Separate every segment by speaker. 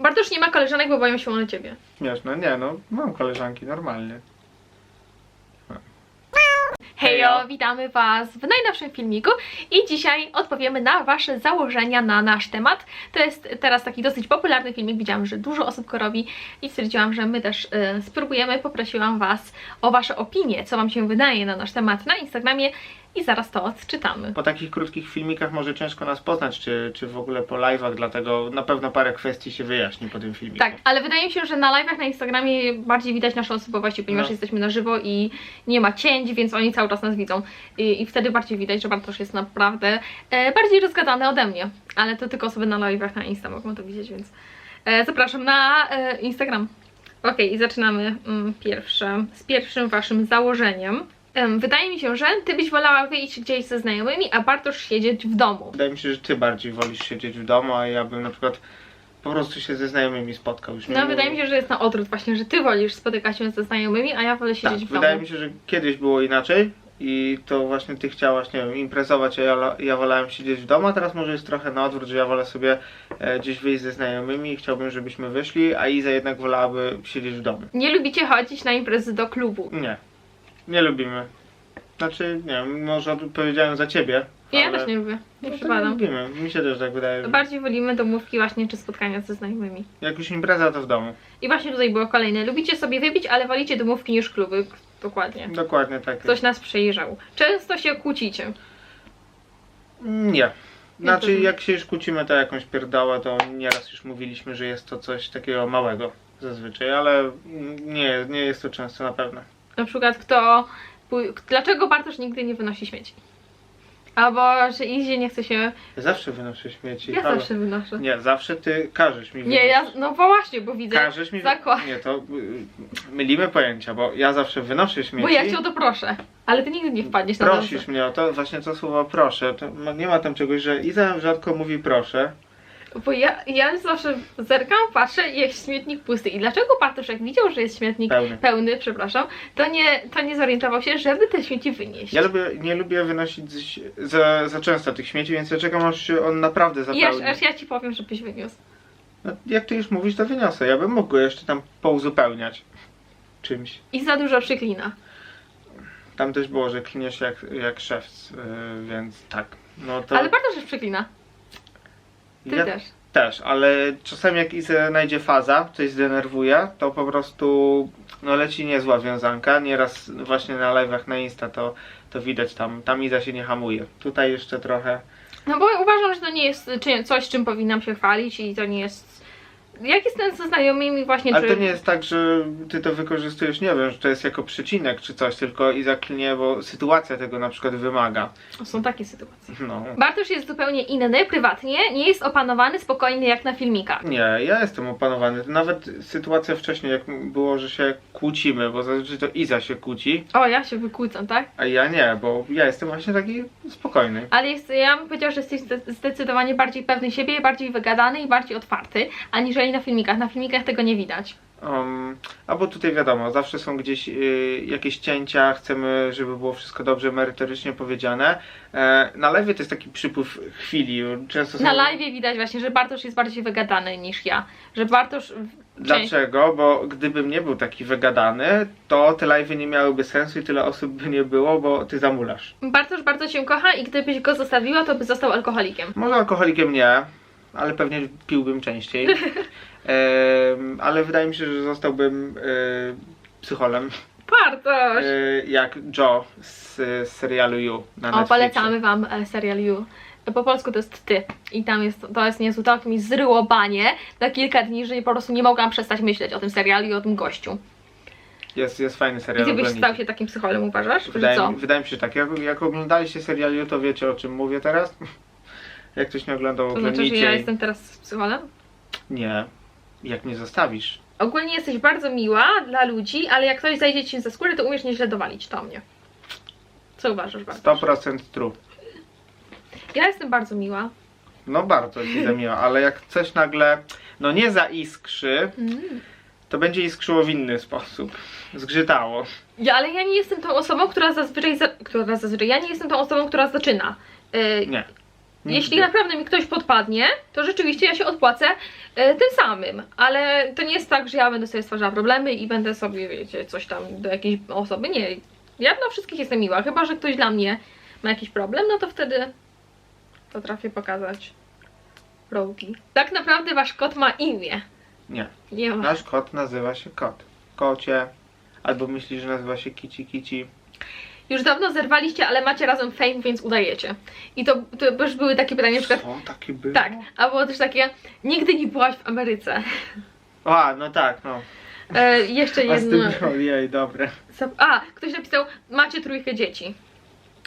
Speaker 1: Bartosz nie ma koleżanek, bo boją się one ciebie.
Speaker 2: Śmieszne, nie no, mam koleżanki normalnie.
Speaker 1: Hejo,
Speaker 2: Hejo.
Speaker 1: witamy Was w najnowszym filmiku i dzisiaj odpowiemy na Wasze założenia na nasz temat. To jest teraz taki dosyć popularny filmik, widziałam, że dużo osób go robi i stwierdziłam, że my też y, spróbujemy. Poprosiłam Was o Wasze opinie, co Wam się wydaje na nasz temat na Instagramie i zaraz to odczytamy.
Speaker 2: Po takich krótkich filmikach może ciężko nas poznać, czy, czy w ogóle po live'ach, dlatego na pewno parę kwestii się wyjaśni po tym filmiku.
Speaker 1: Tak, ale wydaje mi się, że na live'ach na Instagramie bardziej widać naszą osobowość, ponieważ
Speaker 2: No.
Speaker 1: jesteśmy na żywo i nie ma cięć, więc oni cały czas nas widzą. I, i wtedy bardziej widać, że Bartosz jest naprawdę e, bardziej rozgadany ode mnie. Ale to tylko osoby na live'ach na Insta mogą to widzieć, więc e, zapraszam na e, Instagram. Okej, i zaczynamy mm, pierwsze, z pierwszym waszym założeniem. Wydaje mi się, że ty byś wolała wyjść gdzieś ze znajomymi, a Bartosz siedzieć w domu.
Speaker 2: Wydaje mi się, że ty bardziej wolisz siedzieć w domu, a ja bym na przykład po prostu się ze znajomymi spotkał. Już
Speaker 1: No, wydaje mi się, że jest na odwrót właśnie, że ty wolisz spotykać się ze znajomymi, a ja wolę
Speaker 2: Tak,
Speaker 1: siedzieć w domu.
Speaker 2: wydaje mi się, że kiedyś było inaczej i to właśnie ty chciałaś, nie wiem, imprezować, a ja, ja wolałem siedzieć w domu, a teraz może jest trochę na odwrót, że ja wolę sobie e, gdzieś wyjść ze znajomymi i chciałbym, żebyśmy wyszli, a Iza jednak wolałaby siedzieć w domu.
Speaker 1: Nie lubicie chodzić na imprezy do klubu.
Speaker 2: Nie, nie lubimy. Znaczy, nie wiem, może powiedziałem za ciebie.
Speaker 1: Ja
Speaker 2: ale...
Speaker 1: też nie lubię, nie
Speaker 2: No to nie
Speaker 1: przypadam.
Speaker 2: lubimy, mi się też tak wydaje.
Speaker 1: Bardziej wolimy domówki właśnie, czy spotkania ze znajomymi.
Speaker 2: Jak już impreza, to w domu.
Speaker 1: I właśnie tutaj było kolejne. Lubicie sobie wypić, ale wolicie domówki niż kluby. Dokładnie.
Speaker 2: Dokładnie tak.
Speaker 1: Ktoś nas przejrzał. Często się kłócicie.
Speaker 2: Nie. Znaczy,
Speaker 1: nie.
Speaker 2: jak się już kłócimy to jakąś pierdołę, to nieraz już mówiliśmy, że jest to coś takiego małego zazwyczaj, ale nie, nie jest to często na pewno.
Speaker 1: Na przykład kto... Dlaczego Bartosz nigdy nie wynosi śmieci? Albo, że Izie nie chce się...
Speaker 2: Ja zawsze wynoszę śmieci.
Speaker 1: Ja
Speaker 2: halo.
Speaker 1: zawsze wynoszę.
Speaker 2: Nie, zawsze ty każesz mi
Speaker 1: Nie, ja... No właśnie, bo widzę...
Speaker 2: Każesz mi
Speaker 1: zakład-
Speaker 2: Nie, to y, mylimy pojęcia, bo ja zawsze wynoszę śmieci.
Speaker 1: Bo ja cię o to proszę. Ale ty nigdy nie wpadniesz na
Speaker 2: Prosisz
Speaker 1: to.
Speaker 2: mnie o to, właśnie to słowo proszę. To nie ma tam czegoś, że Iza rzadko mówi proszę.
Speaker 1: Bo ja, ja zawsze zerkam, patrzę i jest śmietnik pusty. I dlaczego Bartosz jak widział, że jest śmietnik
Speaker 2: Pełny.
Speaker 1: pełny przepraszam, to nie, to nie zorientował się, żeby te śmieci wynieść.
Speaker 2: Ja lubię, nie lubię wynosić za, za często tych śmieci, więc ja czekam aż się on naprawdę zapełni.
Speaker 1: aż, aż ja ci powiem, żebyś wyniósł.
Speaker 2: No, jak ty już mówisz, to wyniosę. Ja bym mógł go jeszcze tam pouzupełniać czymś.
Speaker 1: I za dużo przyklina.
Speaker 2: Tam też było, że kliniesz jak, jak szewc, yy, więc tak. No to
Speaker 1: Ale Bartosz już przyklina. Ty
Speaker 2: ja
Speaker 1: też.
Speaker 2: też, ale czasami jak Izę znajdzie faza, coś zdenerwuje, to po prostu no leci niezła wiązanka. Nieraz właśnie na live'ach na Insta to, to widać tam, tam Iza się nie hamuje. Tutaj jeszcze trochę
Speaker 1: No bo uważam, że to nie jest czy, coś, czym powinnam się chwalić i to nie jest... Jak jestem ze znajomymi właśnie,
Speaker 2: Ale
Speaker 1: czy...
Speaker 2: to nie jest tak, że ty to wykorzystujesz, nie wiem, że to jest jako przycinek czy coś, tylko i zaklnie, bo sytuacja tego na przykład wymaga.
Speaker 1: Są takie sytuacje.
Speaker 2: No.
Speaker 1: Bartosz jest zupełnie inny, prywatnie, nie jest opanowany, spokojny jak na filmikach.
Speaker 2: Nie, ja jestem opanowany. Nawet sytuacja wcześniej, jak było, że się kłócimy, bo zazwyczaj to Iza się kłóci,
Speaker 1: O, ja się wykłócam, tak?
Speaker 2: a ja nie, bo ja jestem właśnie taki spokojny.
Speaker 1: Ale jest, ja bym powiedziała, że jesteś zde- zdecydowanie bardziej pewny siebie, bardziej wygadany i bardziej otwarty, aniżeli na filmikach. Na filmikach tego nie widać.
Speaker 2: Um, a bo tutaj wiadomo, zawsze są gdzieś y, jakieś cięcia, chcemy, żeby było wszystko dobrze, merytorycznie powiedziane. E, na lewie to jest taki przypływ chwili. Często są...
Speaker 1: Na live widać właśnie, że Bartosz jest bardziej wygadany niż ja. Że Bartosz...
Speaker 2: Dlaczego? Bo gdybym nie był taki wygadany, to te live'y nie miałyby sensu i tyle osób by nie było, bo ty zamulasz.
Speaker 1: Bartosz bardzo cię kocha i gdybyś go zostawiła, to by został alkoholikiem.
Speaker 2: Może alkoholikiem nie, ale pewnie piłbym częściej. Ale wydaje mi się, że zostałbym e, psycholem,
Speaker 1: Bartosz!
Speaker 2: e, jak Joe z, z serialu You na
Speaker 1: O,
Speaker 2: Netflixie.
Speaker 1: polecamy wam e, serial You. Po polsku to jest ty. I tam jest, to jest niezły, to mi zryło banie na kilka dni, że po prostu nie mogłam przestać myśleć o tym serialu i o tym gościu.
Speaker 2: Jest, jest fajny serial.
Speaker 1: ty byś
Speaker 2: oglądnijcie.
Speaker 1: stał się takim psycholem, uważasz?
Speaker 2: Wydaje, mi- wydaje mi się, że tak. Jak, jak oglądaliście serial You, to wiecie o czym mówię teraz. Jak ktoś nie oglądał,
Speaker 1: To znaczy, że
Speaker 2: oglądnijcie.
Speaker 1: ja
Speaker 2: i-
Speaker 1: jestem teraz psycholem?
Speaker 2: Nie. Jak mnie zostawisz.
Speaker 1: Ogólnie jesteś bardzo miła dla ludzi, ale jak ktoś zajdzie ci za skórę, to umiesz nieźle dowalić. To mnie. Co uważasz, Bartosz?
Speaker 2: 100% true.
Speaker 1: Ja jestem bardzo miła.
Speaker 2: No bardzo ci zamiła, ale jak coś nagle, no nie zaiskrzy,
Speaker 1: Mm.
Speaker 2: to będzie iskrzyło w inny sposób. Zgrzytało.
Speaker 1: Ja, ale ja nie jestem tą osobą, która zazwyczaj, za, która zazwyczaj, ja nie jestem tą osobą, która zaczyna. Yy,
Speaker 2: Nie.
Speaker 1: Jeśli naprawdę mi ktoś podpadnie, to rzeczywiście ja się odpłacę e, tym samym, ale to nie jest tak, że ja będę sobie stwarzała problemy i będę sobie, wiecie, coś tam do jakiejś osoby, nie. Ja dla wszystkich jestem miła, chyba, że ktoś dla mnie ma jakiś problem, no to wtedy potrafię pokazać rogi. Tak naprawdę wasz kot ma imię.
Speaker 2: Nie.
Speaker 1: Nie ma.
Speaker 2: Nasz kot nazywa się kot. Kocie. Albo myślisz, że nazywa się kici kici.
Speaker 1: Już dawno zerwaliście, ale macie razem fame, więc udajecie. I to, to już były takie pytania, na przykład,
Speaker 2: takie było?
Speaker 1: tak, a było też takie, nigdy nie byłaś w Ameryce.
Speaker 2: A, no tak, no.
Speaker 1: E, jeszcze
Speaker 2: A z
Speaker 1: jedno.
Speaker 2: tym, ojej, dobre.
Speaker 1: A, ktoś napisał, macie trójkę dzieci.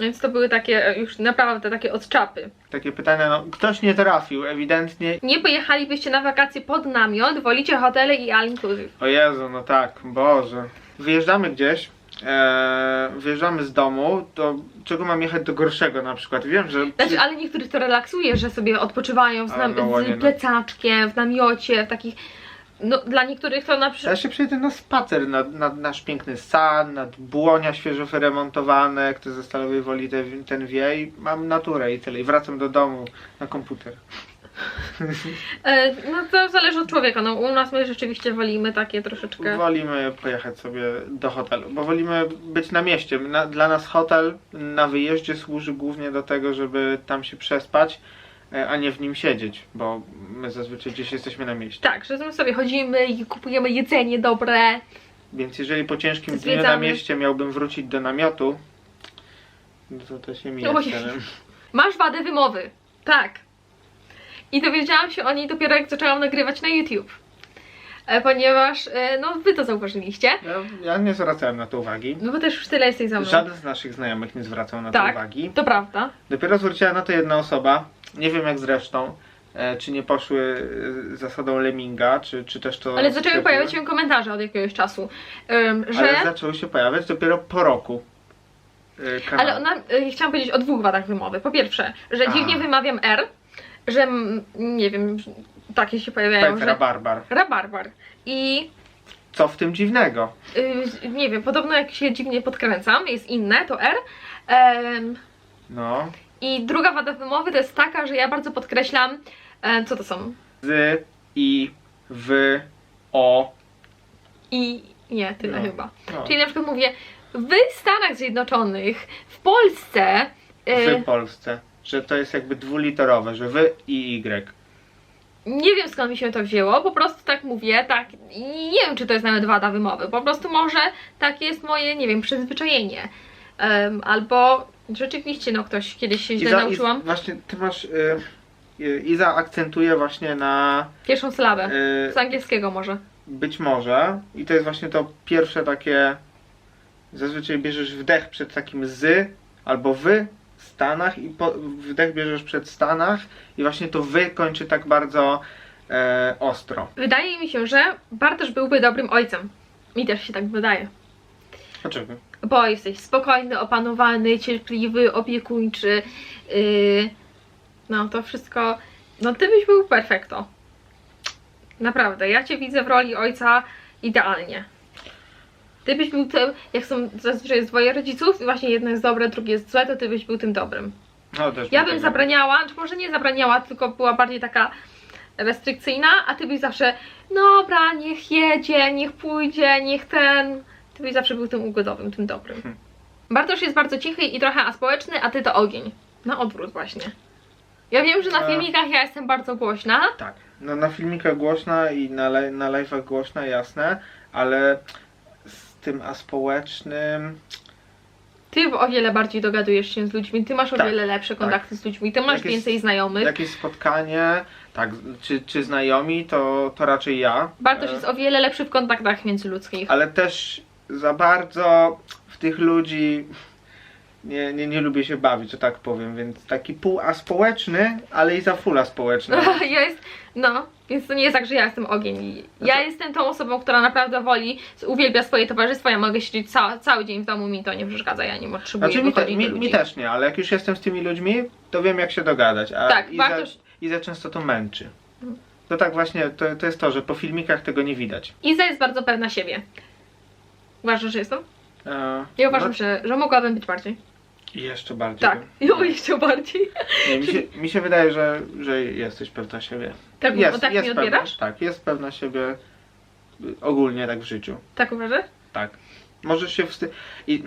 Speaker 1: Więc to były takie e, już naprawdę takie od czapy.
Speaker 2: Takie pytania, no ktoś nie trafił, ewidentnie.
Speaker 1: Nie pojechalibyście na wakacje pod namiot, wolicie hotele i all inclusive.
Speaker 2: O Jezu, no tak, Boże. Wyjeżdżamy gdzieś, e, wyjeżdżamy z domu, to czego mam jechać do gorszego na przykład? Wiem, że...
Speaker 1: Znaczy, ale niektórych to relaksuje, że sobie odpoczywają z,
Speaker 2: A,
Speaker 1: nam-
Speaker 2: no
Speaker 1: z
Speaker 2: no.
Speaker 1: plecaczkiem, w namiocie, w takich... No, dla niektórych to na
Speaker 2: Ja
Speaker 1: przykład...
Speaker 2: się przyjedę na spacer nad, nad nasz piękny sad, nad błonia świeżo wyremontowane, kto ze Stalowej Woli ten, ten wie i mam naturę i tyle. I wracam do domu na komputer.
Speaker 1: E, no to zależy od człowieka, no u nas my rzeczywiście wolimy takie troszeczkę...
Speaker 2: Wolimy pojechać sobie do hotelu, bo wolimy być na mieście. Na, dla nas hotel na wyjeździe służy głównie do tego, żeby tam się przespać, e, a nie w nim siedzieć, bo my zazwyczaj gdzieś jesteśmy na mieście.
Speaker 1: Tak, że my sobie chodzimy i kupujemy jedzenie dobre.
Speaker 2: Więc jeżeli po ciężkim dniu na
Speaker 1: Zwiedzamy.
Speaker 2: mieście miałbym wrócić do namiotu, no to to się mija celem.
Speaker 1: Masz wadę wymowy. Tak. I dowiedziałam się o niej dopiero jak zaczęłam nagrywać na YouTube. E, ponieważ, e, no wy to zauważyliście.
Speaker 2: Ja, ja nie zwracałem na to uwagi.
Speaker 1: No bo też już tyle jesteś za mną.
Speaker 2: Żaden z naszych znajomych nie zwracał na to
Speaker 1: Tak.
Speaker 2: uwagi.
Speaker 1: To prawda.
Speaker 2: Dopiero zwróciła na to jedna osoba, nie wiem jak zresztą, e, czy nie poszły zasadą Leminga, czy, czy też to...
Speaker 1: Ale zaczęły pojawiać się komentarze od jakiegoś czasu, że...
Speaker 2: Ale zaczęły się pojawiać dopiero po roku. kanału.
Speaker 1: Ale ona, chciałam powiedzieć o dwóch wadach wymowy. Po pierwsze, że dziwnie wymawiam R, że nie wiem, takie się pojawiają,
Speaker 2: Powiedz
Speaker 1: że...
Speaker 2: rabarbar.
Speaker 1: Rabarbar. I
Speaker 2: Co w tym dziwnego?
Speaker 1: y, nie wiem, podobno jak się dziwnie podkręcam, jest inne, to R. Em,
Speaker 2: No.
Speaker 1: I druga wada wymowy to jest taka, że ja bardzo podkreślam, e, co to są?
Speaker 2: Z, i, w, o.
Speaker 1: I nie, tyle
Speaker 2: No.
Speaker 1: chyba.
Speaker 2: No.
Speaker 1: Czyli na przykład mówię, w Stanach Zjednoczonych, w Polsce, e,
Speaker 2: W Polsce. Że to jest jakby dwuliterowe, że w i y.
Speaker 1: nie wiem skąd mi się to wzięło, po prostu tak mówię, tak, i nie wiem czy to jest nawet wada wymowy, po prostu może takie jest moje, nie wiem, przyzwyczajenie. Em, albo rzeczywiście, no ktoś kiedyś się źle
Speaker 2: Iza,
Speaker 1: nauczyłam
Speaker 2: Iz, właśnie ty masz. Y, y, Iza akcentuje właśnie na.
Speaker 1: pierwszą sylabę.
Speaker 2: Y,
Speaker 1: Z angielskiego może.
Speaker 2: być może. I to jest właśnie to pierwsze takie. Zazwyczaj bierzesz wdech przed takim z albo wy Stanach i po, wdech bierzesz przed Stanach i właśnie to wy kończy tak bardzo e, ostro.
Speaker 1: Wydaje mi się, że Bartosz byłby dobrym ojcem. Mi też się tak wydaje.
Speaker 2: Dlaczego?
Speaker 1: Bo jesteś spokojny, opanowany, cierpliwy, opiekuńczy. Yy, no to wszystko. No ty byś był perfekto. Naprawdę, ja cię widzę w roli ojca idealnie. Ty byś był tym, jak są zazwyczaj jest dwoje rodziców i właśnie jedno jest dobre, drugie jest złe, to ty byś był tym dobrym.
Speaker 2: No, też
Speaker 1: Ja
Speaker 2: bym tak
Speaker 1: zabraniała, czy może nie zabraniała, tylko była bardziej taka restrykcyjna, a ty byś zawsze, dobra, niech jedzie, niech pójdzie, niech ten. Ty byś zawsze był tym ugodowym, tym dobrym.
Speaker 2: Hmm.
Speaker 1: Bartosz jest bardzo cichy i trochę aspołeczny, a ty to ogień. Na odwrót właśnie. Ja wiem, że na
Speaker 2: A.
Speaker 1: filmikach ja jestem bardzo głośna.
Speaker 2: Tak. No na filmikach głośna i na, na live'ach głośna, jasne, ale tym aspołecznym.
Speaker 1: Ty o wiele bardziej dogadujesz się z ludźmi, ty masz o
Speaker 2: Tak,
Speaker 1: wiele lepsze kontakty z ludźmi, ty masz
Speaker 2: Jakieś-
Speaker 1: więcej znajomych.
Speaker 2: Jakieś spotkanie, tak, czy, czy znajomi, to, to raczej ja.
Speaker 1: Bartosz
Speaker 2: E,
Speaker 1: jest o wiele lepszy w kontaktach międzyludzkich.
Speaker 2: Ale też za bardzo w tych ludzi nie, nie, nie lubię się bawić, że tak powiem, więc taki pół aspołeczny, ale i za full społeczny.
Speaker 1: Ja jest, no, więc to nie jest tak, że ja jestem ogień. Ja
Speaker 2: Znaczy-
Speaker 1: jestem tą osobą, która naprawdę woli, uwielbia swoje towarzystwo, ja mogę siedzieć ca cały dzień w domu, mi to nie przeszkadza, ja nie potrzebuję
Speaker 2: Znaczy mi, te, mi, mi też nie, ale jak już jestem z tymi ludźmi, to wiem jak się dogadać. A
Speaker 1: Tak,
Speaker 2: Iza,
Speaker 1: Bartosz-
Speaker 2: Iza często to męczy. To tak właśnie, to, to jest to, że po filmikach tego nie widać.
Speaker 1: Iza jest bardzo pewna siebie. Uważasz, że jestem?
Speaker 2: E,
Speaker 1: Ja uważam,
Speaker 2: no,
Speaker 1: że, że mogłabym być bardziej.
Speaker 2: I jeszcze bardziej.
Speaker 1: Tak,
Speaker 2: bym-
Speaker 1: jo, jeszcze bardziej.
Speaker 2: Nie, mi, się, mi się wydaje, że, że jesteś pewna siebie.
Speaker 1: Tak,
Speaker 2: jest,
Speaker 1: bo tak
Speaker 2: jest
Speaker 1: mnie
Speaker 2: pewna,
Speaker 1: odbierasz?
Speaker 2: Tak, jest pewna siebie ogólnie tak w życiu.
Speaker 1: Tak uważasz?
Speaker 2: Tak. Możesz się wsty... I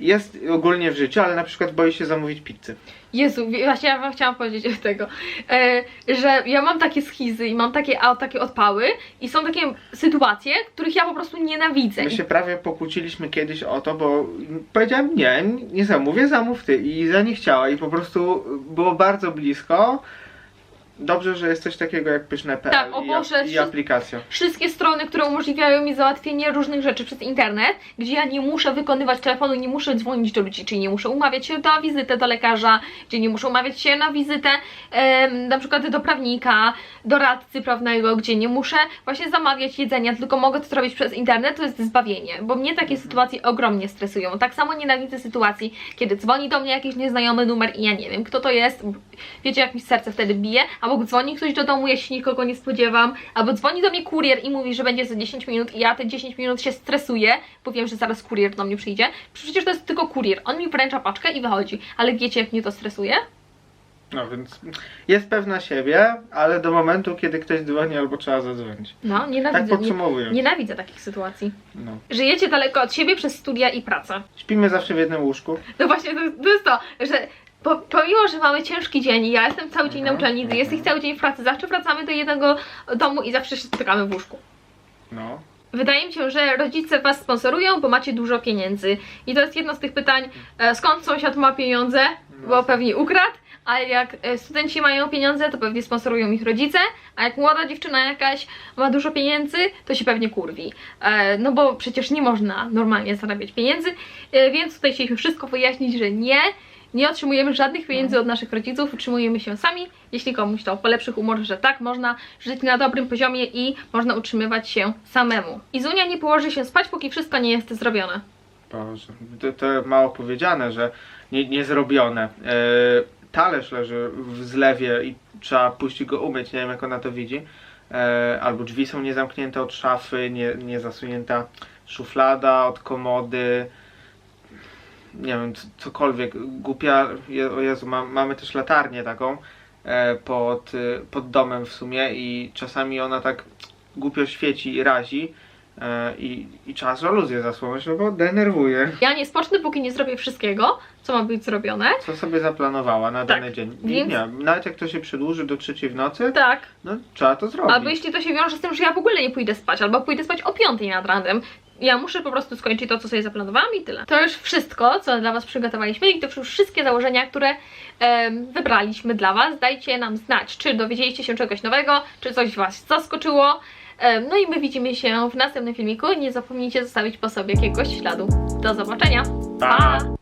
Speaker 2: jest ogólnie w życiu, ale na przykład boi się zamówić pizzę.
Speaker 1: Jezu, właśnie ja wam chciałam powiedzieć tego, e, że ja mam takie schizy i mam takie, a, takie odpały i są takie sytuacje, których ja po prostu nienawidzę.
Speaker 2: My się prawie pokłóciliśmy kiedyś o to, bo powiedziałem nie, nie zamówię, zamów ty. I za nie chciała i po prostu było bardzo blisko. Dobrze, że jest coś takiego jak pyszne.pl
Speaker 1: Tak, o
Speaker 2: i,
Speaker 1: Boże,
Speaker 2: i aplikacja.
Speaker 1: Wszystkie strony, które umożliwiają mi załatwienie różnych rzeczy przez internet, gdzie ja nie muszę wykonywać telefonu, nie muszę dzwonić do ludzi, czyli nie muszę umawiać się na wizytę do lekarza, gdzie nie muszę umawiać się na wizytę em, na przykład do prawnika, do radcy prawnego, gdzie nie muszę właśnie zamawiać jedzenia, tylko mogę to zrobić przez internet, to jest zbawienie, bo mnie takie sytuacje ogromnie stresują. Tak samo nienawidzę sytuacji, kiedy dzwoni do mnie jakiś nieznajomy numer i ja nie wiem, kto to jest, wiecie jak mi serce wtedy bije, albo dzwoni ktoś do domu, ja się nikogo nie spodziewam, albo dzwoni do mnie kurier i mówi, że będzie za 10 minut i ja te 10 minut się stresuję, bo wiem, że zaraz kurier do mnie przyjdzie. Przecież to jest tylko kurier, on mi wręcza paczkę i wychodzi, ale wiecie jak mnie to stresuje?
Speaker 2: No więc jest pewna siebie, ale do momentu, kiedy ktoś dzwoni albo trzeba zadzwonić.
Speaker 1: No,
Speaker 2: Tak
Speaker 1: nienawidzę, nie,
Speaker 2: podsumowując.
Speaker 1: nienawidzę takich sytuacji.
Speaker 2: No.
Speaker 1: Żyjecie daleko od siebie przez studia i pracę.
Speaker 2: Śpimy zawsze w jednym łóżku.
Speaker 1: No właśnie, to, to jest to, że po, pomimo, że mamy ciężki dzień, ja jestem cały dzień na
Speaker 2: Mhm,
Speaker 1: uczelni, jesteś
Speaker 2: mhm.
Speaker 1: cały dzień w pracy, zawsze wracamy do jednego domu i zawsze się spotykamy w łóżku.
Speaker 2: No.
Speaker 1: Wydaje mi się, że rodzice was sponsorują, bo macie dużo pieniędzy. I to jest jedno z tych pytań, e, skąd sąsiad ma pieniądze, bo
Speaker 2: No.
Speaker 1: pewnie ukradł, a jak e, studenci mają pieniądze, to pewnie sponsorują ich rodzice, a jak młoda dziewczyna jakaś ma dużo pieniędzy, to się pewnie kurwi. E, No bo przecież nie można normalnie zarabiać pieniędzy, więc tutaj chcieliśmy wszystko wyjaśnić, że nie, nie otrzymujemy żadnych pieniędzy od naszych rodziców, utrzymujemy się sami. Jeśli komuś to po lepszych umorach, że tak, można żyć na dobrym poziomie i można utrzymywać się samemu. I Zunia nie położy się spać, póki wszystko nie jest zrobione.
Speaker 2: Boże, to, to mało powiedziane, że nie, nie zrobione. E, talerz leży w zlewie i trzeba puścić go umyć, nie wiem jak ona to widzi. E, albo drzwi są niezamknięte od szafy, nie, nie zasunięta szuflada od komody. Nie wiem, cokolwiek. Głupia, o Jezu, ma, mamy też latarnię taką e, pod, e, pod domem w sumie i czasami ona tak głupio świeci i razi. E, I, I trzeba żaluzję zasłonić, no bo denerwuje.
Speaker 1: Ja nie spocznę, póki nie zrobię wszystkiego, co ma być zrobione.
Speaker 2: Co sobie zaplanowała na
Speaker 1: Tak,
Speaker 2: dany dzień. I
Speaker 1: więc-
Speaker 2: nie, nawet jak to się przedłuży do trzeciej w nocy,
Speaker 1: Tak.
Speaker 2: no trzeba to zrobić.
Speaker 1: Albo jeśli to się wiąże z tym, że ja w ogóle nie pójdę spać, albo pójdę spać o 5 nad ranem. Ja muszę po prostu skończyć to, co sobie zaplanowałam i tyle. To już wszystko, co dla Was przygotowaliśmy i to już wszystkie założenia, które em, wybraliśmy dla Was. Dajcie nam znać, czy dowiedzieliście się czegoś nowego, czy coś Was zaskoczyło. Em, no i my widzimy się w następnym filmiku. Nie zapomnijcie zostawić po sobie jakiegoś śladu. Do zobaczenia. Pa.